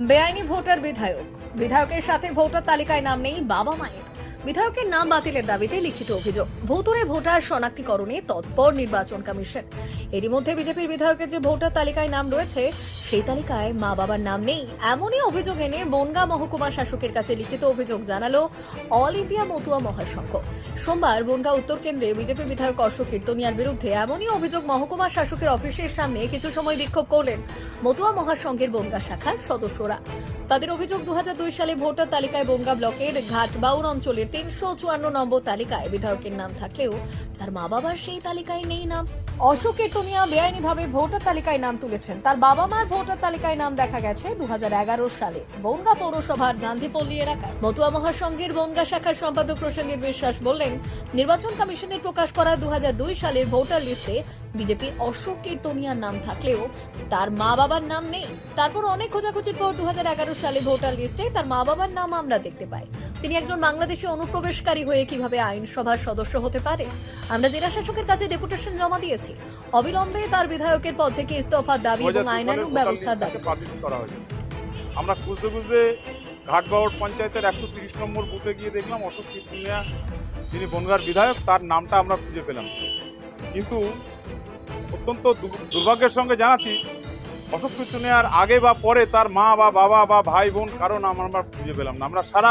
বেআইনি ভোটার বিধায়ক। বিধায়কের সাথে ভোটার তালিকায় নাম নেই বাবা মায়ের। বিধায়কের নাম বাতিলের দাবিতে লিখিত অভিযোগ। ভোটরে ভোটার শনাক্তিকরণে তৎপর নির্বাচন কমিশন। এরই মধ্যে বিজেপির বিধায়কের যে ভোটার তালিকায় নাম রয়েছে সেই তালিকায় মা বাবার নাম নেই, এমনই অভিযোগ এনে বনগা মহকুমা শাসকের কাছে লিখিত অভিযোগ জানালো অল ইন্ডিয়া মতুয়া মহাসংঘ। সোমবার বনগা উত্তর কেন্দ্রে বিজেপি বিধায়ক অশোক কীর্তনিয়ার বিরুদ্ধে এমনই অভিযোগ মহকুমা শাসকের অফিসের সামনে কিছু সময় বিক্ষোভ করলেন মতুয়া মহাসংঘের বনগা শাখার সদস্যরা। তাদের অভিযোগ দুহাজার দুই সালে ভোটার তালিকায় বনগা ব্লকের ঘাটবাউর অঞ্চলের তিনশো চুয়ান্ন নম্বর তালিকায় বিধায়কের নাম থাকলেও তার মা বাবার সেই তালিকায় নেই নাম। অশোক কেতনিয়া বেআইনিভাবে ভোটার তালিকায় নাম তুলেছেন। তার বাবা মার ভোটার তালিকায় নাম দেখা গেছে দুহাজার এগারো সালে। বনগা পৌরসভার গান্ধীপল্লী এলাকায়। মতুয়া মহাসংঘের বনগা শাখার সম্পাদক প্রসেনজিৎ বিশ্বাস বললেন, নির্বাচন কমিশনের প্রকাশ করা দু হাজার দুই সালের ভোটার লিস্টে বিজেপি অশোক কীর্তনিয়ার নাম থাকলেও তার মা বাবার নাম নেই। তারপর অনেক খোঁজাখুঁজির পর দু হাজার এগারো সালে ভোটার লিস্টে তার মা বাবার নাম আমরা দেখতে পাই। তিনি একজন বাংলাদেশি অনুপ্রবেশকারী হয়ে কীভাবে আইনসভার সদস্য হতে পারে? আমরা জেলা শাসকের কাছে ডেপুটেশন জমা দিয়েছি। অবিলম্বে তার বিধায়কের পদ থেকে ইস্তফার দাবি এবং আইনানুগ ব্যবস্থার দাবি। আমরা খুঁজতে খুঁজতে ঘাটবাউর পঞ্চায়েতের একশো তিরিশ নম্বর বুথে গিয়ে দেখলাম অশোক কীর্তনিয়া যিনি বনগার বিধায়ক তার নামটা আমরা খুঁজে পেলাম। কিন্তু অত্যন্ত দুর্ভাগ্যের সঙ্গে জানাচ্ছি অশোক কীর্তনিয়ার আগে বা পরে তার মা বা বাবা বা ভাই বোন কারণ আমরা খুঁজে পেলাম না। আমরা সারা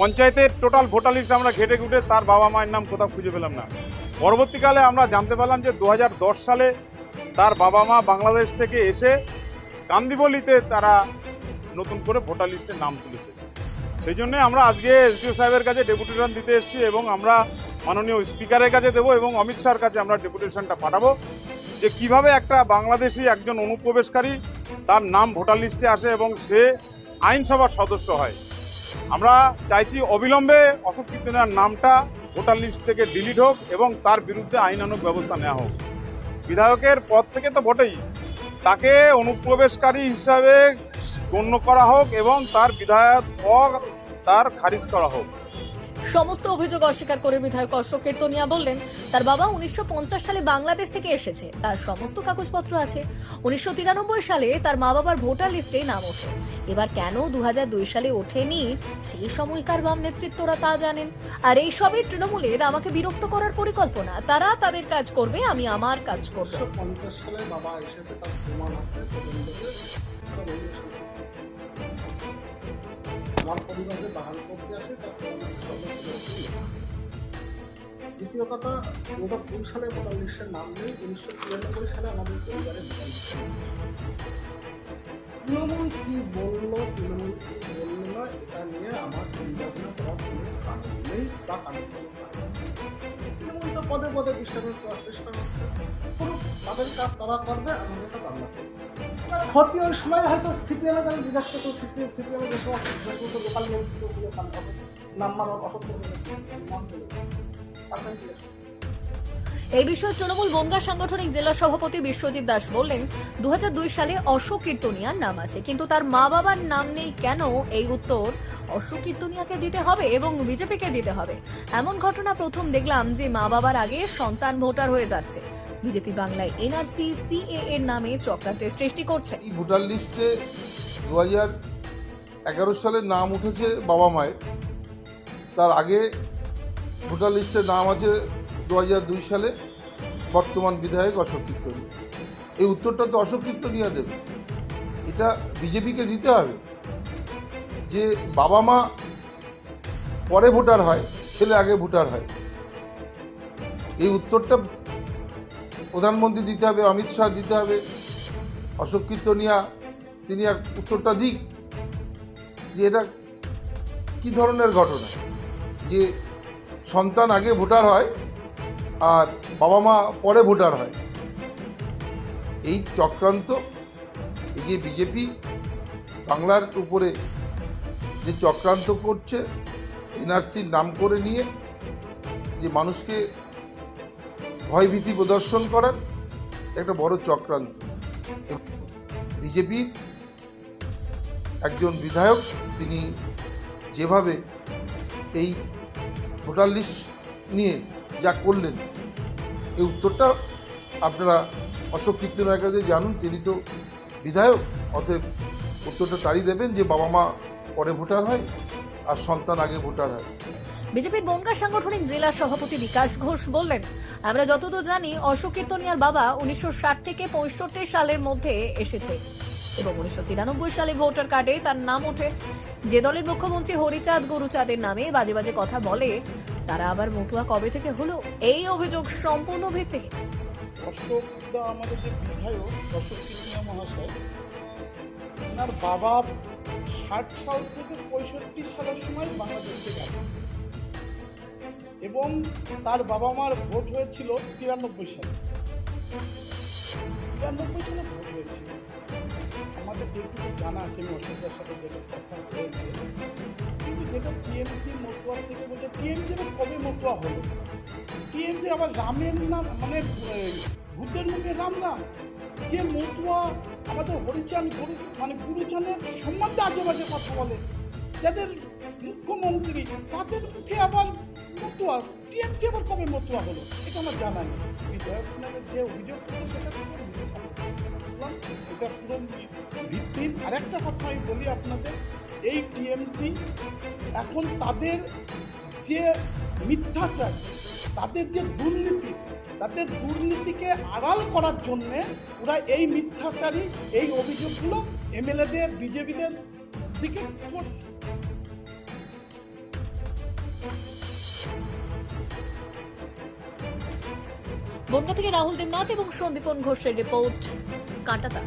পঞ্চায়েতের টোটাল ভোটার লিস্ট আমরা ঘেটে ঘুটে তার বাবা মায়ের নাম কোথাও খুঁজে পেলাম না। পরবর্তীকালে আমরা জানতে পারলাম যে দু হাজার দশ সালে তার বাবা মা বাংলাদেশ থেকে এসে কান্দিবলিতে তারা নতুন করে ভোটার লিস্টে নাম তুলেছে। সেই জন্য আমরা আজকে এসডিও সাহেবের কাছে ডেপুটেশন দিতে এসেছি এবং আমরা মাননীয় স্পিকারের কাছে দেবো এবং অমিত শাহর কাছে আমরা ডেপুটেশনটা পাঠাবো যে কীভাবে একটা বাংলাদেশি একজন অনুপ্রবেশকারী তার নাম ভোটার লিস্টে আসে এবং সে আইনসভার সদস্য হয়। আমরা চাইছি অবিলম্বে অশোক চিত্তনার নামটা ভোটার লিস্ট থেকে ডিলিট হোক এবং তার বিরুদ্ধে আইনানুক ব্যবস্থা নেওয়া হোক। বিধায়কের পদ থেকে তো বটেই। তাকে অনুপ্রবেশকারী হিসাবে গণ্য করা হোক এবং তার বিধায়ক পদ তার খারিজ করা হোক। সমস্ত অভিযোগ অস্বীকার করে বিধায়ক অশোক কীর্তনিয়া বললেন, তার বাবা উনিশশো পঞ্চাশ সালে বাংলাদেশ থেকে এসেছে, তার সমস্ত কাগজপত্র আছে। উনিশশো তিরানব্বই সালে তার মা বাবার ভোটার লিস্টে নাম ওঠে। এবার কেন দু হাজার দুই সালে ওঠেনি? সেই সময়কার বাম নেতৃত্বরা তা জানেন। আর এই সবই তৃণমূলের আমাকে বিরক্ত করার পরিকল্পনা, তারা তাদের কাজ করবে, আমি আমার কাজ করব। আমার পরিবার যে বাহাল করতে আসে, তার দ্বিতীয় কথা, ওটা কোন সালে ভোটার লিস্টের নাম নেই উনিশশো তিরানব্বই সালে আমাদের পরিবারের। তৃণমূল কি বলল, তৃণমূল কি বলল না, এটা নিয়ে আমার চিন্তা ভাবনা করার কোনো কারণ নেই বা কারণ কোনো। তৃণমূল তো পদে পদে ডিস্টার্বেন্স করার চেষ্টা করছে। করুক তাদের কাজ তারা করবে, আমাদের কাজ আমরা ক্ষতি ওই সময় হয়তো সিপিএমের কাছে জিজ্ঞাসা করতো সিপিএম সিপিএমের যে সমস্ত লোকাল নেতৃত্ব ছিল, তার এই বিষয়ে তৃণমূল বনগা সাংগঠনিক জেলা সভাপতি বিশ্বজিৎ দাস বললেন দু হাজার দুই সালে অশোক কীর্তনিয়ার নাম আছে কিন্তু তার মা বাবার নাম নেই কেন? এই উত্তর অশোক কীর্তনিয়াকে দিতে হবে এবং বিজেপিকে দিতে হবে। এমন ঘটনা প্রথম দেখলাম যে মা বাবার আগে সন্তান ভোটার হয়ে যাচ্ছে। বিজেপি বাংলায় এনআরসি সিএ এর নামে চক্রান্তের সৃষ্টি করছে। ভোটার লিস্টে দু এগারো সালের নাম উঠেছে বাবা মায়ের তার আগে ভোটার লিস্টে নাম আছে দু হাজার দুই সালে বর্তমান বিধায়ক অশোক কীর্তনিয়া এই উত্তরটা তো অশোক কীর্তনিয়া দেবে। এটা বিজেপিকে দিতে হবে যে বাবা মা পরে ভোটার হয়, ছেলে আগে ভোটার হয়। এই উত্তরটা প্রধানমন্ত্রী দিতে হবে, অমিত শাহ দিতে হবে, অশোক কীর্তনিয়া তিনি এক উত্তরটা দিক। যে এটা কী ধরনের ঘটনা? যে সন্তান আগে ভোটার হয় আর বাবা মা পরে ভোটার হয়। এই চক্রান্ত এই যে বিজেপি বাংলার উপরে যে চক্রান্ত করছে এনআরসির নাম করে নিয়ে যে মানুষকে ভয়ভীতি প্রদর্শন করার একটা বড় চক্রান্ত। বিজেপির একজন বিধায়ক, তিনি যেভাবে এই ভোটার লিস্ট নিয়ে যা করলেন, এই উত্তরটা আপনারা অশোক কীর্তনের কাছে জানুন, তিনি তো বিধায়ক, অতএব উত্তরটা তারই দেবেন যে বাবা মা পরে ভোটার হয় আর সন্তান আগে ভোটার হয়। বিজেপির বনগা সাংগঠনিক জেলা সভাপতি বিকাশ ঘোষ বললেন, আমরা যতদূর জানি অশোক কীর্তনিয়ার বাবা উনিশশো ষাট থেকে পঁয়ষট্টি সালের মধ্যে এসেছে এবং উনিশশো তিরানব্বই সালে ভোটার কার্ডে তার নাম ওঠে। যে দলের মুখ্যমন্ত্রী হরিচাঁদ গরুচাঁদের নামে বাজে বাজে কথা বলে, তারা আবার মতুয়া কবে থেকে হলো? এই অভিযোগ সম্পূর্ণ দা আমাদের যে বাবা ষাট সাল থেকে পঁয়ষট্টি সালের সময় বাংলাদেশ থেকে এবং তার বাবা মার ভোট হয়েছিল তিরানব্বই সালে। তিরানব্বই সালে ভোট হয়েছিল। আমাদের যেটুকু জানা আছে, আমি অশোকদার সাথে যেটা কথা হয়েছে কিন্তু যেটা টিএমসি মতুয়া থেকে বলতে, টিএমসি কবে মতুয়া হলো টিএমসি আবার রামের নাম মানে ভূতের মুখে রাম নাম। যে মতুয়া আমাদের হরিচান গুরু মানে গুরুচানের সম্বন্ধে আজে বাজে কথা বলে, যাদের মুখ্যমন্ত্রী, তাদের মুখে আবার মতুয়া, টিএমসি আবার কবে মতুয়া হলো? এটা আমার জানা নেই। যে অভিযোগ করল, সেটা এটা পুরো ভিত্তিহীন। আরেকটা কথা আমি বলি আপনাদের, এই টিএমসি এখন তাদের যে মিথ্যাচার, তাদের যে দুর্নীতি, তাদের দুর্নীতিকে আড়াল করার জন্যে ওরা এই মিথ্যাচারী, এই অভিযোগগুলো এমএলএদের, বিজেপিদের দিকে করছে। বনগা থেকে রাহুল দেবনাথ এবং সন্দীপন ঘোষের রিপোর্ট কাঁটাতার।